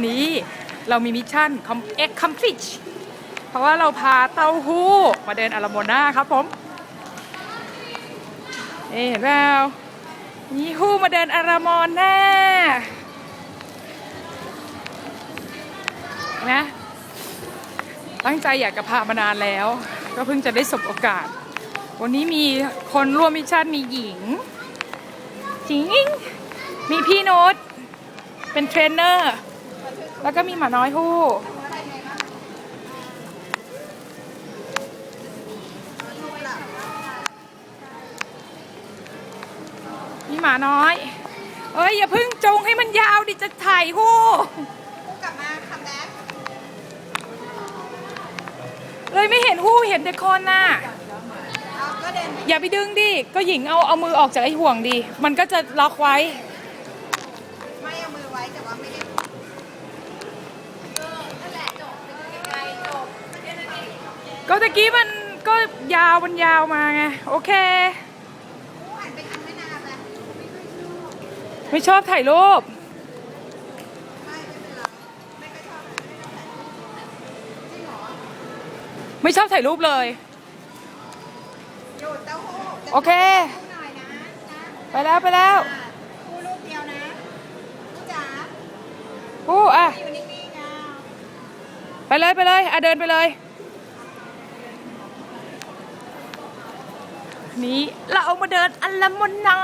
วันนี้เรามีมิชชั่น X Complete เพราะว่าเราพาเต้าหู้มาเดินอาราโมนาครับผมเห็นเปล่านี่ฮู้มาเดินอาราโมนานะตั้งใจอยากจะพามานานแล้ว ก็เพิ่งจะได้สบโอกาส วันนี้มีคนร่วมมิชชั่นมีหญิงหญิง มีพี่โน้ตเป็นเทรนเนอร์ แล้วก็มีหมาน้อยฮู้มีหมาน้อย เอ้ย อย่าเพึ่งจงให้มันยาวดิจะถ่ายฮู้คู่กลับมาคัมแบ็กเลยไม่เห็นฮู้เห็นแต่คนน่ะเอาก็เดินอย่าไปดึงดิ ก็หญิงเอาเอามือออกจากไอ้ห่วงดิมันก็จะล็อกไว้ ไม่เอามือไว้แต่ว่าไม่ได้ ก็ตะกี้มันก็ยาวมันยาวมาไง โอเคคู่หันไปทางแม่น้ำเลยไม่ชอบถ่ายรูปไม่ไม่เป็นไรไม่ค่อยชอบไม่ชอบแต่จริงเหรอไม่ชอบถ่ายรูปเลยหยุดเต้าหู้โอเคคู่หน่อยนะนะไปแล้วไปแล้วอะคู่รูปเดียวนะคู่จ๋าฮู้อะอยู่นิ่งๆนะไปเลยไปเลยอะเดินไปเลย นี้ เราเอามาเดินอัลลามนา